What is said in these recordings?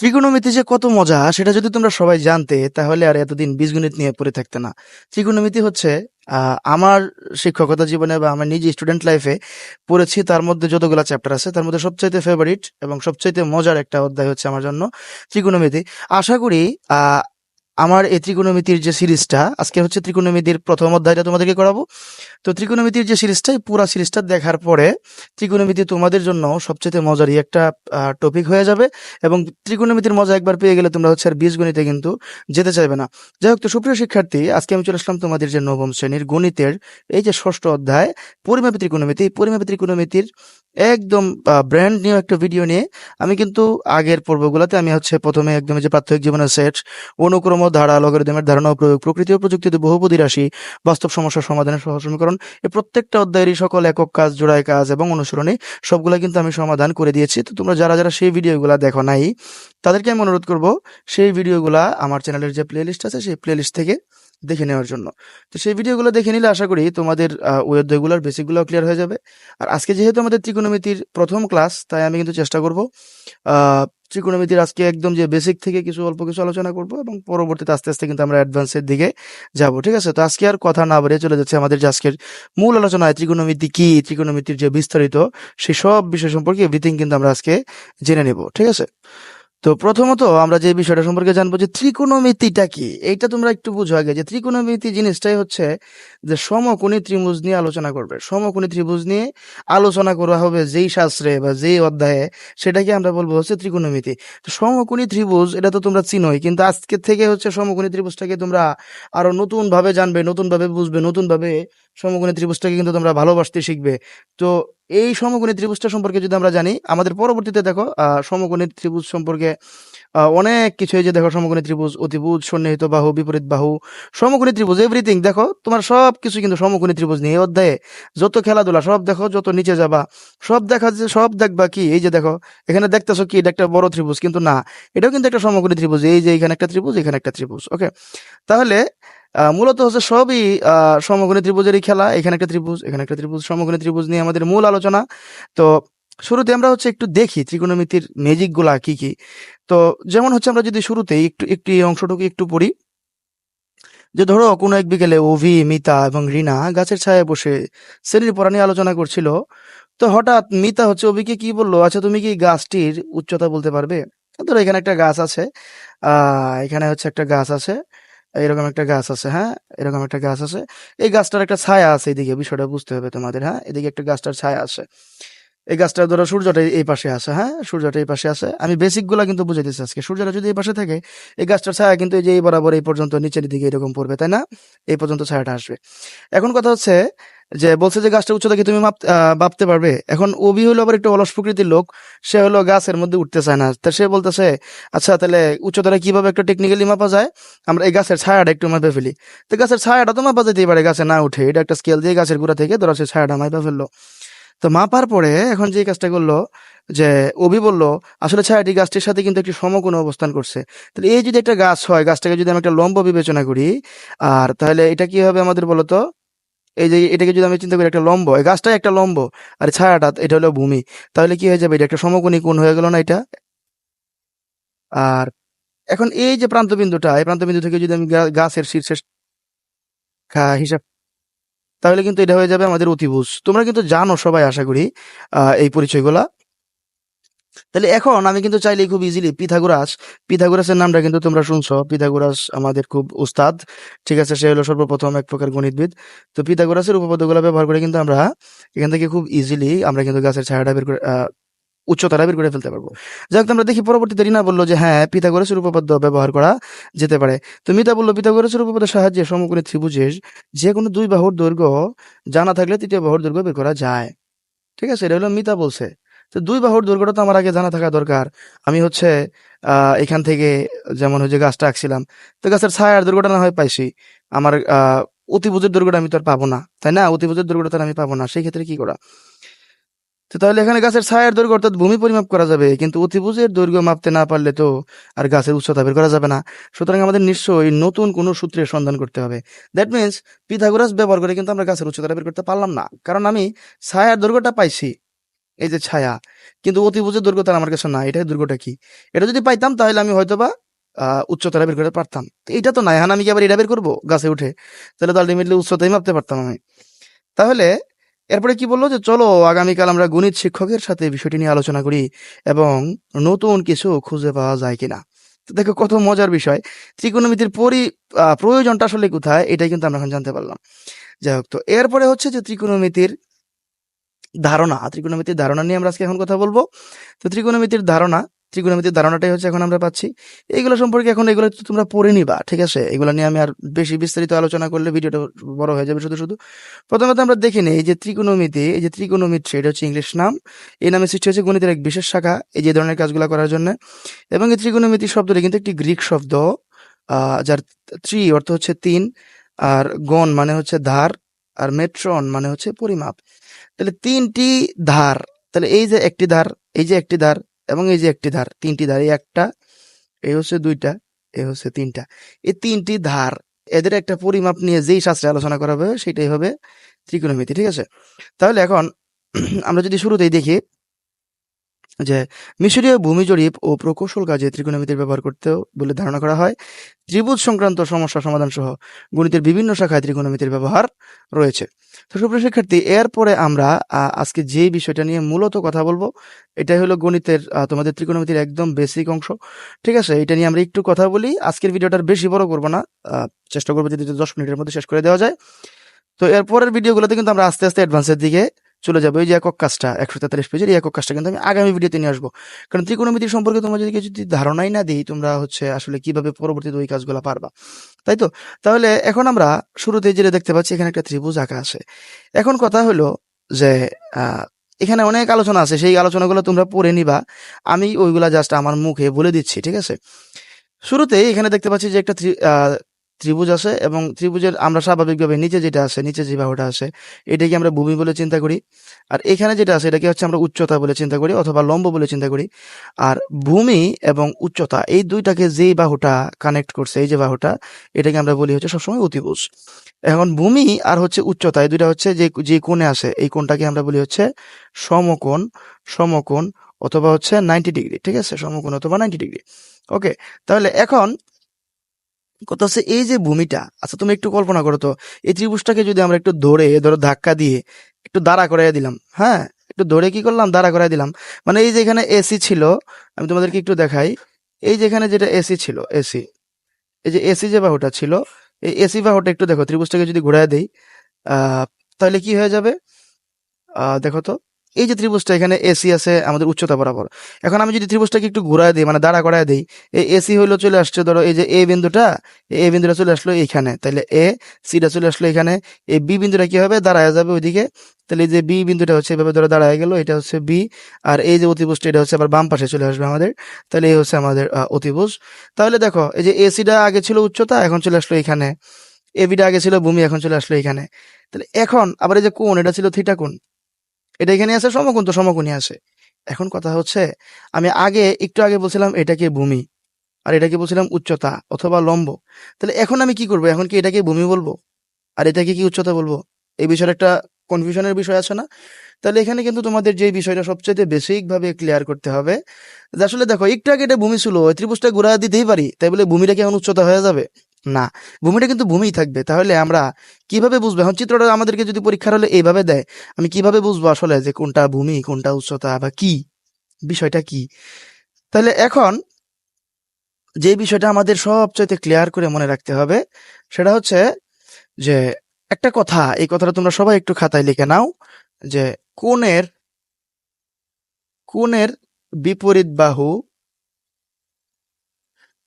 ত্রিকোণমিতি যে কত মজা, সেটা যদি তোমরা সবাই জানতে, তাহলে আর এতদিন বীজগণিত নিয়ে পড়ে থাকতে না। ত্রিকোণমিতি হচ্ছে আমার শিক্ষকতা জীবনে বা আমার নিজে স্টুডেন্ট লাইফে পড়েছি, তার মধ্যে যতগুলো চ্যাপ্টার আছে, তার মধ্যে সবচাইতে ফেভারিট এবং সবচাইতে মজার একটা অধ্যায় হচ্ছে আমার জন্য ত্রিকোণমিতি। আশা করি আমার এই ত্রিকোণমিতির যে সিরিজটা, আজকে হচ্ছে ত্রিকোণমিতির প্রথম অধ্যায়টা তোমাদেরকে করাবো। তো ত্রিকোণমিতির যে সিরিজটা, এই পুরা সিরিজটা দেখার পরে ত্রিকোণমিতি তোমাদের জন্য সবচেয়ে মজারই একটা টপিক হয়ে যাবে এবং ত্রিকোণমিতির মজা একবার পেয়ে গেলে তোমরা হচ্ছে আর বীজগণিতে কিন্তু যেতে চাইবে না। যাই হোক, তো সুপ্রিয় শিক্ষার্থী, আজকে আমি চলে আসলাম তোমাদের যে নবম শ্রেণির গণিতের এই যে ষষ্ঠ অধ্যায়, পরিমাপী ত্রিকোণমিতি। পরিমাপী ত্রিকোণমিতির একদম ব্র্যান্ড নিউ একটা ভিডিও নিয়ে আমি কিন্তু আগের পর্বগুলোতে আমি হচ্ছে প্রথমে একদম যে প্রাথমিক জীবনের সেট, অনুক্রম ধারা লগারিদমের ধারণা ও প্রয়োগ, প্রকৃতি ও প্রযুক্তিতে বহুপদী রাশি, বাস্তব সমস্যা সমাধানের সহজ সমীকরণ এ প্রত্যেকটা অধ্যায়েরই সকল একক কাজ, জোড়ায় কাজ এবং অনুসরণে সবগুলো কিন্তু আমি সমাধান করে দিয়েছি। তো তোমরা যারা যারা সেই ভিডিওগুলো দেখো নাই, তাদেরকে আমি অনুরোধ করব, সেই ভিডিওগুলা আমার চ্যানেলের যে প্লেলিস্ট আছে, সেই প্লেলিস্ট থেকে দেখে নেওয়ার জন্য। তো সেই ভিডিওগুলো দেখে নিলে আশা করি তোমাদের ওই অধ্যায়গুলোর বেসিকগুলো ক্লিয়ার হয়ে যাবে। আর আজকে যেহেতু আমাদের ত্রিকোণমিতির প্রথম ক্লাস তাই আমি কিন্তু চেষ্টা করব ত্রিকোণমিতির আজকে একদম যে বেসিক থেকে কিছু অল্প কিছু আলোচনা করব এবং পরবর্তীতে আস্তে আস্তে কিন্তু আমরা অ্যাডভান্সের দিকে যাব, ঠিক আছে? তো আজকে আর কথা না বাড়িয়ে চলে যাচ্ছে আমাদের যে আজকের মূল আলোচনায়, ত্রিকোণমিতি কি, ত্রিকোণমিতির যে বিস্তারিত সেই সব বিষয় সম্পর্কে এভরিথিং কিন্তু আমরা আজকে জেনে নেব, ঠিক আছে? তো প্রথমত আমরা যে বিষয়টা সম্পর্কে জানব যে ত্রিকোণমিতিটা কি, এইটা তোমরা একটু বুঝো আগে, যে ত্রিকোণমিতি জিনিসটাই হচ্ছে যে সমকোণী ত্রিভুজ নিয়ে আলোচনা করবে। সমকোণী ত্রিভুজ নিয়ে আলোচনা করা হবে যেই শাস্ত্রে বা যেই অধ্যায়ে, সেটাকে আমরা বলব হচ্ছে ত্রিকোণমিতি। তো সমকোণী ত্রিভুজ, এটা তো তোমরা চিনোই, কিন্তু আজকে থেকে হচ্ছে সমকোণী ত্রিভুজটাকে তোমরা আরও নতুন ভাবে জানবে নতুন ভাবে বুঝবে নতুন ভাবে সমকোণী ত্রিভুজটাকে কিন্তু তোমরা ভালোবাসতে শিখবে। তো এই সমকোণী ত্রিভুজটা সম্পর্কে যদি আমরা জানি, আমাদের পরবর্তীতে দেখো সমকোণী ত্রিভুজ সম্পর্কে অনেক কিছু এই যে দেখো সমকোণী ত্রিভুজ, অতিভুজ, সন্নিহিত বাহু, বিপরীত বাহু সমকোণী ত্রিভুজ এভরিথিং দেখো, তোমার সব কিছু কিন্তু সমকোণী ত্রিভুজ নিয়ে এই অধ্যায়ে, যত খেলাধুলা, সব দেখো, যত নিচে যাবা, সব দেখা যে সব দেখবা কি, এই যে দেখো, এখানে দেখতেছো কি, এটা একটা বড় ত্রিভুজ, কিন্তু না, এটাও কিন্তু একটা সমকোণী ত্রিভুজ, এই যে এখানে একটা ত্রিভুজ, এখানে একটা ত্রিভুজ ওকে তাহলে মূলত হচ্ছে সবই আহ, সমকোণী ত্রিভুজেরই খেলা। এখানে একটা ত্রিভুজ এখানে একটা ত্রিভুজ সমকোণী ত্রিভুজ নিয়ে আমাদের মূল আলোচনা। তো শুরুতে আমরা হচ্ছে একটু দেখি ত্রিকোণমিতির ম্যাজিকগুলা কি কি। তো যেমন হচ্ছে আমরা যদি শুরুতেই একটু একটু অংশটুকু একটু পড়ি। যে ধরো কোনো এক বিকেলে অভি মিতা এবং রিনা গাছের ছায়ায় বসে শ্রেণির পড়া নিয়ে আলোচনা করছিল। তো হঠাৎ মিতা হচ্ছে অভিকে কি বলল আচ্ছা তুমি কি গাছটির উচ্চতা বলতে পারবে? ধরো এখানে একটা গাছ আছে। আহ এখানে হচ্ছে একটা গাছ আছে। এরকম একটা গাছ আছে হ্যাঁ? এরকম একটা গাছ আছে। এই গাছটার একটা ছায়া আছে এদিকে, বিষয়টা বুঝতে হবে তোমাদের হ্যাঁ? এদিকে একটা গাছটার ছায়া আছে। এই গাছটা ধরো সূর্যটা এই পাশে আছে হ্যাঁ? সূর্যটা এই পাশে আছে। আমি বেসিকগুলা কিন্তু বুঝাইতেছি আজকে। সূর্যটা যদি এই পাশে থাকে এই গাছটার ছায়া কিন্তু এই যে এই বরাবর এই পর্যন্ত নিচের দিকে এরকম পড়বে তাই না? এই পর্যন্ত ছায়াটা আসবে। এখন কথা হচ্ছে যে বলছে যে গাছটা উচ্চতা কি তুমি আহ, পারবে? এখন অভি হলো আবার একটু অলস প্রকৃতির লোক সে হলো গাছের মধ্যে উঠতে চায় না। তা সে বলতেছে আচ্ছা তাহলে উচ্চতাটা কীভাবে একটা টেকনিক্যালি মাপা যায়? আমরা এই গাছের ছায়াটা একটু মাপে ফেলি। তো গাছের ছায়াটা তো মাপা যেতেই পারে গাছে না উঠে। এটা একটা স্কেল দিয়ে গাছের গোড়া থেকে ধরো সে ছায়াটা মাপা ফেলল। তো মাপার পরে এখন যে কাজটা করল, যে অভি বলল, আসলে ছায়াটি গাছটির সাথে কিন্তু একটি সমকোণে অবস্থান করছে। তাহলে এই যদি একটা গাছ হয়, গাছটাকে যদি আমি একটা লম্ব বিবেচনা করি, আর তাহলে এটা কি হবে আমাদের বলতো? এই যে এটাকে যদি আমি চিন্তা করি একটা লম্ব, এই গাছটাই একটা লম্ব, আর ছায়াটা, এটা হলো ভূমি। তাহলে কি হয়ে যাবে? এটা একটা সমকোণী কোণ হয়ে গেল না এটা? আর এখন এই যে প্রান্তবিন্দুটা, এই প্রান্তবিন্দু থেকে যদি আমি গাছের শীর্ষের খা- হিসাব তাহলে কিন্তু এটা হয়ে যাবে আমাদের অতিভুজ। তোমরা কিন্তু জানো সবাই, আশা করি এই পরিচয়গুলা। তাহলে এখন আমি কিন্তু চাইলেই খুব ইজিলি পিথাগোরাস পিথাগোরাসের নামটা কিন্তু তোমরা শুনছো। পিথাগোরাস আমাদের খুব উস্তাদ। ঠিক আছে, সে হলো সর্বপ্রথম এক প্রকার গণিতবিদ। তো পিথাগোরাসের উপপাদ্যগুলো ব্যবহার করে কিন্তু আমরা এখান থেকে খুব ইজিলি আমরা কিন্তু গাছের ছায়াটা বের করে আহ, বের করে ফেলতে পারব। যাক আমরা দেখি পরবর্তীতে রিনা বলল যে হ্যাঁ পিথাগোরাসের উপপাদ্য ব্যবহার করা যেতে পারে। তো মিতা বলল পিথাগোরাসের উপপাদ্যের সাহায্যে সমকোণী ত্রিভুজের যে কোনো দুই বাহুর দৈর্ঘ্য জানা থাকলে তৃতীয় বাহুর দৈর্ঘ্য বের করা যায়। ঠিক আছে এটা হলো মিতা বলছে। তো দুই বাহুর দৈর্ঘ্যটা তো আমার আগে জানা থাকা দরকার। আমি হচ্ছে এখান থেকে যেমন হচ্ছে গাছটা আঁকছিলাম। তো গাছের ছায়ার দৈর্ঘ্যটা না হয় পাইছি। আমার অতিভুজের দৈর্ঘ্যটা আমি তো আর পাবো না। তাই না? অতিভুজের দৈর্ঘ্যটা তো আমি পাবো না। সেই ক্ষেত্রে কি করা? তো তাহলে এখানে গাছের ছায়ার দৈর্ঘ্য অর্থাৎ ভূমি পরিমাপ করা যাবে কিন্তু অতিভুজের দৈর্ঘ্য মাপতে না পারলে তো আর গাছের উচ্চতা বের করা যাবে না। সুতরাং আমাদের নিশ্চয়ই নতুন কোনো সূত্রের সন্ধান করতে হবে। দ্যাট মিন্স পিথাগোরাস ব্যবহার করে কিন্তু আমরা গাছের উচ্চতা বের করতে পারলাম না কারণ আমি ছায়ার দৈর্ঘ্যটা পাইছি এই যে ছায়া। কিন্তু অতিভুজের দৈর্ঘ্য তার আমার কাছে না এটাই দৈর্ঘ্যটা কি? এটা যদি পাইতাম তাহলে আমি হয়তো বা আহ, উচ্চতাটা বের করতে পারতাম। এটা তো নাই এখন আমি কি আবার এটা বের করব গাছে উঠে? তাহলে তো আলটিমেটলি উচ্চতাই মাপতে পারতাম আমি। তাহলে এরপরে কি বলল যে, চলো, আগামীকাল আমরা গণিত শিক্ষকের সাথে বিষয়টি নিয়ে আলোচনা করি এবং নতুন কিছু খুঁজে পাওয়া যায় কিনা? তো দেখো, কত মজার বিষয়। ত্রিকোণমিতির পরি প্রয়োজনটা আসলে কোথায়, এটাই কিন্তু আমরা এখন জানতে পারলাম। যাই হোক, তো এরপরে হচ্ছে যে, ত্রিকোণমিতির ধারণা ত্রিকোণমিতির ধারণা নিয়ে আমরা আজকে এখন কথা বলব। তো ত্রিকোণমিতির ধারণা ত্রিকোণমিতির ধারণাটাই হচ্ছে এখন আমরা পাচ্ছি। এইগুলো সম্পর্কে এখন এগুলো তোমরা পড়ে নিবা, ঠিক আছে? এগুলো নিয়ে আমি আর বেশি বিস্তারিত আলোচনা করলে ভিডিওটা বড় হয়ে যাবে শুধু শুধু। প্রথমত আমরা দেখে নিই এই যে ত্রিকোণমিতি, এই যে ত্রিকোণমিত্রি এটা হচ্ছে ইংলিশ নাম। এই নামে সৃষ্টি হয়েছে গণিতের এক বিশেষ শাখা, এই যে ধরনের কাজগুলো করার জন্য। এবং এই ত্রিকোণমিতি শব্দটি কিন্তু একটি গ্রিক শব্দ যার ত্রি অর্থ হচ্ছে তিন, আর গণ মানে হচ্ছে ধার, আর মেট্রন মানে হচ্ছে পরিমাপ। তাহলে তিনটি ধার, তাহলে এই যে একটি ধার, এই যে একটি ধার এবং এই যে একটি ধার, তিনটি ধার, এই একটা, এই হচ্ছে দুইটা, এই হচ্ছে তিনটা। এই তিনটি ধার, এদের একটা পরিমাপ নিয়ে যেই শাস্ত্রে আলোচনা করা হবে, সেটাই হবে ত্রিকোণমিতি, ঠিক আছে? তাহলে এখন আমরা যদি শুরুতেই দেখি যে মিশরীয় ভূমি জরিপ ও প্রকৌশল কাজে ত্রিকোণমিতির ব্যবহার করতেও বলে ধারণা করা হয়। ত্রিভুজ সংক্রান্ত সমস্যা সমাধান সহ গণিতের বিভিন্ন শাখায় ত্রিকোণমিতির ব্যবহার রয়েছে। তো সুপ্রিয় শিক্ষার্থী, এরপরে আমরা আজকে যে বিষয়টা নিয়ে মূলত কথা বলব, এটাই হলো গণিতের তোমাদের ত্রিকোণমিতির একদম বেসিক অংশ। ঠিক আছে? এটা নিয়ে আমরা একটু কথা বলি। আজকের ভিডিওটার বেশি বড় করব না। চেষ্টা করব যদি দশ মিনিটের মধ্যে শেষ করে দেওয়া যায়। তো এরপরের ভিডিওগুলোতে কিন্তু আমরা আস্তে আস্তে অ্যাডভান্সের দিকে চলে যাব এই যে একক কাজটা, একশো তেতাল্লিশ পেজের এই একক কাজটা কিন্তু আমি আগামী ভিডিওতে নিয়ে আসব। কারণ ত্রিকোণমিতি সম্পর্কে তোমরা যদি যদি ধারণাই না দিই তোমরা হচ্ছে আসলে কীভাবে পরবর্তীতে ওই কাজগুলো পারবা। তাই তো? তাহলে এখন আমরা শুরুতে যেটা দেখতে পাচ্ছি, এখানে একটা ত্রিভুজ আঁকা আছে। এখন কথা হলো যে এখানে অনেক আলোচনা আছে, সেই আলোচনাগুলো তোমরা পড়ে নিবা। আমি ওইগুলা জাস্ট আমার মুখে বলে দিচ্ছি, ঠিক আছে? শুরুতেই এখানে দেখতে পাচ্ছি যে একটা ত্রিভুজ আছে এবং ত্রিভুজের আমরা স্বাভাবিকভাবে নিচে যেটা আছে, নিচে যে বাহুটা আছে, এটাকে আমরা ভূমি বলে চিন্তা করি। আর এখানে যেটা আছে, এটাকে হচ্ছে আমরা উচ্চতা বলে চিন্তা করি অথবা লম্ব বলে চিন্তা করি। আর ভূমি এবং উচ্চতা, এই দুইটাকে যেই বাহুটা কানেক্ট করছে, এই যে বাহুটা, এটাকে আমরা বলি হচ্ছে সবসময় অতিভুজ। এখন ভূমি আর হচ্ছে উচ্চতা, এই দুইটা হচ্ছে যে যে কোণে আছে, এই কোণটাকে আমরা বলি হচ্ছে সমকোণ সমকোণ অথবা হচ্ছে নাইনটি ডিগ্রি ঠিক আছে? সমকোণ অথবা নাইনটি ডিগ্রি ওকে তাহলে এখন কথা হচ্ছে এই যে ভূমিটা আচ্ছা তুমি একটু কল্পনা করো তো, এই ত্রিভুজটাকে যদি আমরা একটু ধরে ধরো ধাক্কা দিয়ে একটু দাঁড়া করাই দিলাম হ্যাঁ? একটু ধরে কি করলাম? দাঁড়া করাই দিলাম। মানে এই যে এখানে এসি ছিল, আমি তোমাদেরকে একটু দেখাই, এই যে এখানে যেটা এসি ছিল এসি এই যে এসি যে বাহুটা ছিল, এই এসি বাহুটা একটু দেখো, ত্রিভুজটাকে যদি ঘুরাই দেই তাহলে কি হয়ে যাবে? দেখো তো এই যে ত্রিভুজটা এখানে এসি আছে, আমাদের উচ্চতা বরাবর। এখন আমি যদি ত্রিভুজটাকে একটু ঘুরায় দিই মানে দাঁড়া করায় দিই, এই এসি হইল চলে আসছে, ধরো এই যে এ বিন্দুটা এ বিন্দুটা চলে আসলো এইখানে তাহলে এ সিটা চলে আসলো এখানে, এই বি বিন্দুটা কি হবে? দাঁড়ায় যাবে ওইদিকে। তাহলে এই যে বি বিন্দুটা হচ্ছে এভাবে ধরো দাঁড়ায় গেল, এটা হচ্ছে বি আর এই যে অতিভুজটা, এটা হচ্ছে আবার বাম পাশে চলে আসবে আমাদের। তাহলে এই হচ্ছে আমাদের অতিভুজ। তাহলে দেখো, এই যে এসিটা আগে ছিল উচ্চতা, এখন চলে আসলো এখানে। এবিটা আগে ছিল ভূমি, এখন চলে আসলো এখানে। তাহলে এখন, আবার এই যে কোন এটা ছিল থিটা কোণ। এটা এখানে আছে, সমকোণ তো সমকোণই আছে। এখন কথা হচ্ছে, আমি আগে, একটু আগে বলছিলাম এটাকে ভূমি? আর এটাকে বলছিলাম উচ্চতা অথবা লম্ব। তাহলে এখন আমি কি করব? এখন কি এটাকে ভূমি বলব? আর এটাকে কি উচ্চতা বলব? এই বিষয়ে একটা কনফিউশনের বিষয় আছে না? তাহলে এখানে কিন্তু তোমাদের যে বিষয়টা সবচেয়ে বেসিক ভাবে ক্লিয়ার করতে হবে আসলে দেখো, একটু আগে এটা ভূমি ছিল ত্রিভুজটা ঘুরা দিতেই পারি, তাই বলে ভূমিটা কি এখন উচ্চতা হয়ে যাবে? না, ভূমিটা কিন্তু ভূমিই থাকবে। তাহলে আমরা কীভাবে বুঝব? এখন চিত্রটা আমাদেরকে যদি পরীক্ষার হলে এইভাবে দেয়, আমি কীভাবে বুঝব আসলে যে কোনটা ভূমি, কোনটা উচ্চতা বা কি? বিষয়টা কি? তাহলে এখন যে বিষয়টা আমাদের সবচাইতে ক্লিয়ার করে মনে রাখতে হবে, সেটা হচ্ছে যে একটা কথা, এই কথাটা তোমরা সবাই একটু খাতায় লিখে নাও, যে কোণের কোণের বিপরীত বাহু,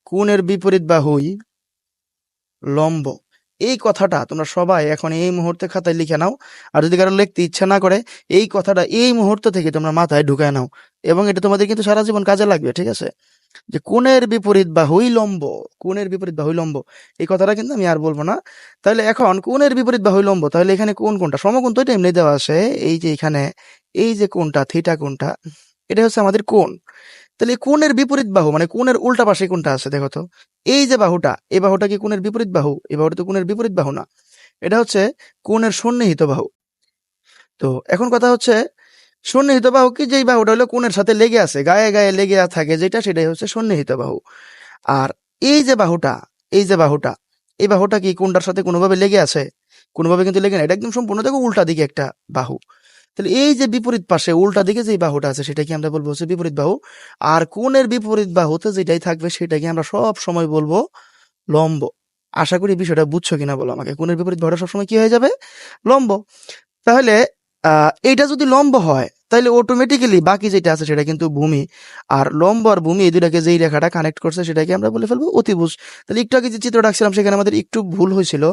কোণের বিপরীত বাহুই লম্ব। এই কথাটা তোমরা সবাই এখন এই মুহূর্তে খাতায় লিখে নাও। আর যদি কারও লিখতে ইচ্ছা না করে, এই কথাটা এই মুহূর্ত থেকে তোমরা মাথায় ঢুকায় নাও। এবং এটা তোমাদের কিন্তু সারা জীবন কাজে লাগবে, ঠিক আছে? যে কোণের বিপরীত বাহুই লম্ব, কোণের বিপরীত বাহুই লম্ব, এই কথাটা কিন্তু আমি আর বলব না। তাহলে এখন কোণের বিপরীত বাহুই লম্ব, তাহলে এখানে কোন কোনটা সমকোণ তো এটা এমনি দেওয়া আছে। এই যে এখানে, এই যে কোনটা থিটা কোনটা এটা হচ্ছে আমাদের কোণ। তাহলে এই বিপরীত বাহু মানে কোণের উল্টা পাশে কোনটা আছে, দেখো তো। এই যে বাহুটা, এই বাহুটা কি কোণের বিপরীত বাহু? এই বাহুটা তো কোণের বিপরীত বাহু না। এটা হচ্ছে কোণের সন্নিহিত বাহু। তো এখন কথা হচ্ছে, সন্নিহিত বাহু কি? যেই বাহুটা হলো কোণের সাথে লেগে আছে, গায়ে গায়ে লেগে থাকে, যেটা সেটাই হচ্ছে সন্নিহিত বাহু। আর এই যে বাহুটা, এই যে বাহুটা, এই বাহুটা কি কোনটার সাথে কোনোভাবে লেগে আছে? কোনোভাবে কিন্তু লেগে না, এটা একদম সম্পূর্ণ দেখো উল্টা দিকে একটা বাহু। তাহলে এই যে বিপরীত পাশে উল্টা দিকে যে বাহুটা আছে সেটা কি আমরা বলব হচ্ছে বিপরীত বাহু। আর কোণের বিপরীত বাহুতে যেটাই থাকবে, সেটাকে আমরা সব সময় বলব লম্ব। আশা করি বিষয়টা বুঝছ কিনা বলো আমাকে? কোণের বিপরীত বাহুটা সবসময় কি হয়ে যাবে? লম্ব। তাহলে এইটা যদি লম্ব হয়, তাহলে অটোমেটিক্যালি বাকি যেটা আছে, সেটা কিন্তু ভূমি। আর লম্ব আর ভূমি, এই দুটাকে যেই রেখাটা কানেক্ট করছে, সেটাকে আমরা বলে ফেলব অতিভুজ। তাহলে একটু আগে যে চিত্র ডাকছিলাম সেখানে আমাদের একটু ভুল হয়েছিল।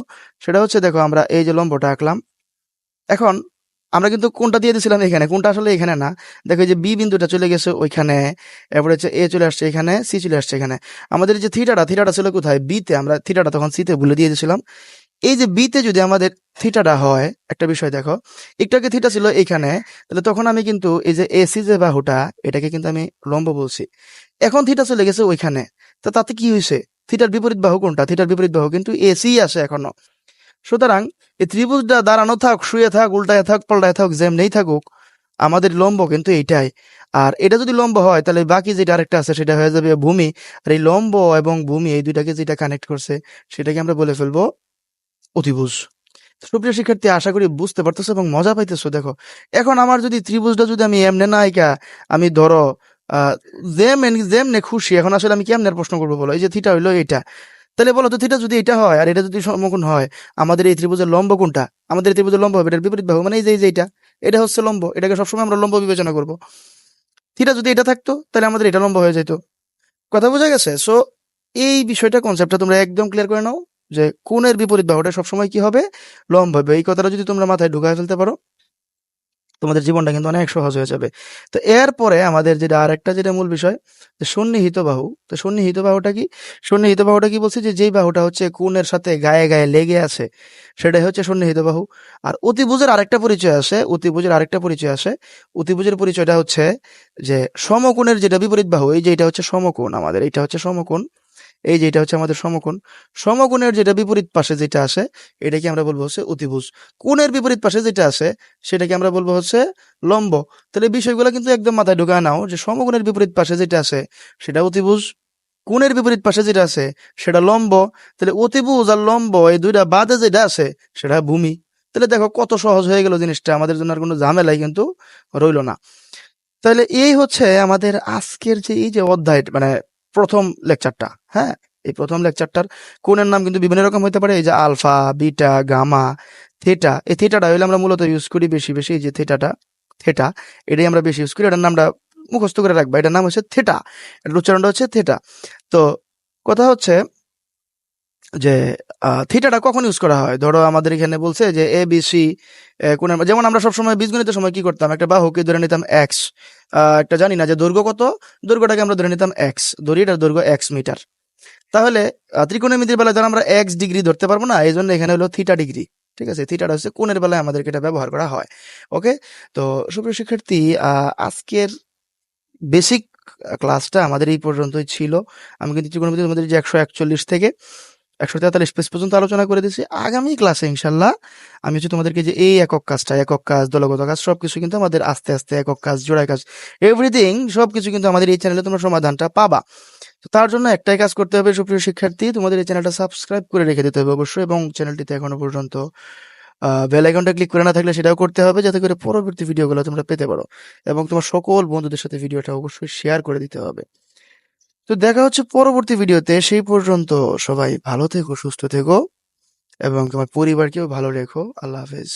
সেটা হচ্ছে, দেখো, আমরা এই যে লম্বটা আঁকলাম। এখন আমরা কিন্তু কোনটা দিয়ে দিয়েছিলাম এখানে? কোনটা আসলে এখানে না? দেখো যে বি বিন্দুটা চলে গেছে ওইখানে, এরপরে হচ্ছে এ চলে আসছে এখানে সি চলে আসছে এখানে। আমাদের যে থিটাটা থিটাটা ছিল কোথায়? বিতে আমরা থিটাটা তখন সিতে ভুলে দিয়ে দিয়েছিলাম। এই যে বিতে যদি আমাদের থিটাটা হয়, একটা বিষয় দেখো, একটু আগে থিটা ছিল এখানে, তাহলে তখন আমি কিন্তু এই যে এসি যে বাহুটা, এটাকে কিন্তু আমি লম্ব বলছি। এখন থিটা চলে গেছে ওইখানে। তো তাতে কি হয়েছে? থিটার বিপরীত বাহু কোনটা? থিটার বিপরীত বাহু কিন্তু এসি আসে এখনও। সুতরাং এই ত্রিভুজটা দাঁড়ানো থাক, শুয়ে থাক, উল্টায় থাক, পাল্টায় থাক, যেমনেই থাকুক, আমাদের লম্ব কিন্তু এইটাই। আর এটা যদি লম্ব হয়, তাহলে বাকি যেটা আরেকটা আছে, সেটা হয়ে যাবে ভূমি। আর এই লম্ব এবং ভূমি, এই দুইটাকে যেটা কানেক্ট করছে, সেটাকে আমরা বলে ফেলব অতিভুজ। সুপ্রিয় শিক্ষার্থী, আশা করি বুঝতে পারতেছো এবং মজা পাইতেছো। দেখো, এখন আমার যদি ত্রিভুজটা যদি আমি এমনে নায়িকা আমি ধরো, আহ, যেমন, যেমনে খুশি, এখন আসলে আমি কেমনের প্রশ্ন করব বলো? এই যে থিটা হইল এটা তাহলে বলো তো থিটা যদি এটা হয় আর এটা যদি সমকোণ হয়, আমাদের এই ত্রিভুজের লম্ব কোনটা? আমাদের এই ত্রিভুজের লম্ব হবে, এটার বিপরীত বাহু মানে এই যে এটা এটা হচ্ছে লম্ব, এটাকে সবসময় আমরা লম্ব বিবেচনা করব। থিটা যদি এটা থাকতো, তাহলে আমাদের এটা লম্ব হয়ে যেত। কথা বোঝা গেছে? সো এই বিষয়টা কনসেপ্টটা তোমরা একদম ক্লিয়ার করে নাও যে, কোণের বিপরীত বাহুটা সবসময় কি হবে? লম্ব হবে। এই কথাটা যদি তোমরা মাথায় ঢুকায় ফেলতে পারো তোমাদের জীবনটা কিন্তু অনেক সহজ হয়ে যাবে। তো এরপরে আমাদের যেটা আরেকটা যেটা মূল বিষয়, যে সন্নিহিত বাহু। তো সন্নিহিত বাহুটা কি? সন্নিহিত বাহুটা কি বলছি যে যেই বাহুটা হচ্ছে কোণের সাথে গায়ে গায়ে লেগে আছে, সেটাই হচ্ছে সন্নিহিত বাহু। আর অতিভুজের আরেকটা পরিচয় আছে, অতিভুজের আরেকটা পরিচয় আছে। অতিভুজের পরিচয়টা হচ্ছে যে সমকোণের যেটা বিপরীত বাহু, এই যে এটা হচ্ছে সমকোণ আমাদের, এটা হচ্ছে সমকোণ। এই যে এটা হচ্ছে আমাদের সমকোণ। সমকোণের যেটা বিপরীত পাশে যেটা আছে এটাকে আমরা বলব হচ্ছে অতিভুজ। কোণের বিপরীত পাশে যেটা আছে সেটাকে আমরা বলব হচ্ছে লম্ব। তাহলে বিষয়গুলো কিন্তু একদম মাথায় ঢোকায় নাও যে সমকোণের বিপরীত পাশে যেটা আছে সেটা অতিভুজ। কোণের বিপরীত পাশে যেটা আছে সেটা লম্ব। তাহলে অতিভুজ আর লম্ব এই দুইটা বাদে যেটা আছে সেটা ভূমি। তাহলে দেখো কত সহজ হয়ে গেল জিনিসটা, আমাদের জন্য আর কোনো ঝামেলাই কিন্তু রইল না। তাহলে এই হচ্ছে আমাদের আজকের যে এই যে অধ্যায় মানে প্রথম লেকচারটা। হ্যাঁ এই প্রথম লেকচারটার কোণের নাম কিন্তু বিভিন্ন রকম হতে পারে, এই যে আলফা, বিটা, গামা, থেটা, এই থেটাটা হইলে আমরা মূলত ইউজ করি বেশি বেশি, এই যে থেটাটা, থেটা, এটাই আমরা বেশি ইউজ করি, এটার নামটা মুখস্থ করে রাখবা, এটার নাম হচ্ছে থেটা, এটার উচ্চারণটা হচ্ছে থেটা। তো কথা হচ্ছে যে থিটাটা কখন ইউজ করা হয়? ধরো আমাদের এখানে বলছে যে এ বি সি কোন যেমন আমরা সবসময় বীজগণিতের সময় কি করতাম? একটা বাহুকে ধরে নিতাম এক্স একটা জানি না যে দৈর্ঘ্য কত? দৈর্ঘ্যটাকে আমরা ধরে নিতাম এক্স ধরি এটার দৈর্ঘ্য এক্স মিটার তাহলে ত্রিকোণমিতির বেলায় ধর আমরা এক্স ডিগ্রি ধরতে পারব না, এই জন্য এখানে হলো থিটা ডিগ্রি, ঠিক আছে? থিটাটা হচ্ছে কোণের বেলায় আমাদেরকে এটা ব্যবহার করা হয় ওকে তো সুপ্রিয় শিক্ষার্থী আজকের বেসিক ক্লাসটা আমাদের এই পর্যন্তই ছিল। আমি কিন্তু ত্রিকোণমিতির মধ্যে যে একশো একচল্লিশ থেকে একশো তেতাল্লিশ পেজ পর্যন্ত আলোচনা করে দিয়েছি। আগামী ক্লাসে ইনশাল্লাহ আমি হচ্ছে তোমাদেরকে যে এই একক কাজটা, একক কাজ, দলগত কাজ সব কিছু কিন্তু আমাদের আস্তে আস্তে একক কাজ, জোড়ায় কাজ এভরিথিং সব কিছু কিন্তু আমাদের এই চ্যানেলে তোমরা সমাধানটা পাবা। তো তার জন্য একটাই কাজ করতে হবে, সুপ্রিয় শিক্ষার্থী, তোমাদের এই চ্যানেলটা সাবস্ক্রাইব করে রেখে দিতে হবে অবশ্যই এবং চ্যানেলটিতে এখনও পর্যন্ত বেল আইকনটা ক্লিক করে না থাকলে সেটাও করতে হবে যাতে করে পরবর্তী ভিডিওগুলো তোমরা পেতে পারো এবং তোমার সকল বন্ধুদের সাথে ভিডিওটা অবশ্যই শেয়ার করে দিতে হবে। তো দেখা হচ্ছে পরবর্তী ভিডিওতে সেই পর্যন্ত সবাই ভালো থেকো, সুস্থ থেকো এবং তোমার পরিবারকেও ভালো রেখো। আল্লাহ হাফেজ।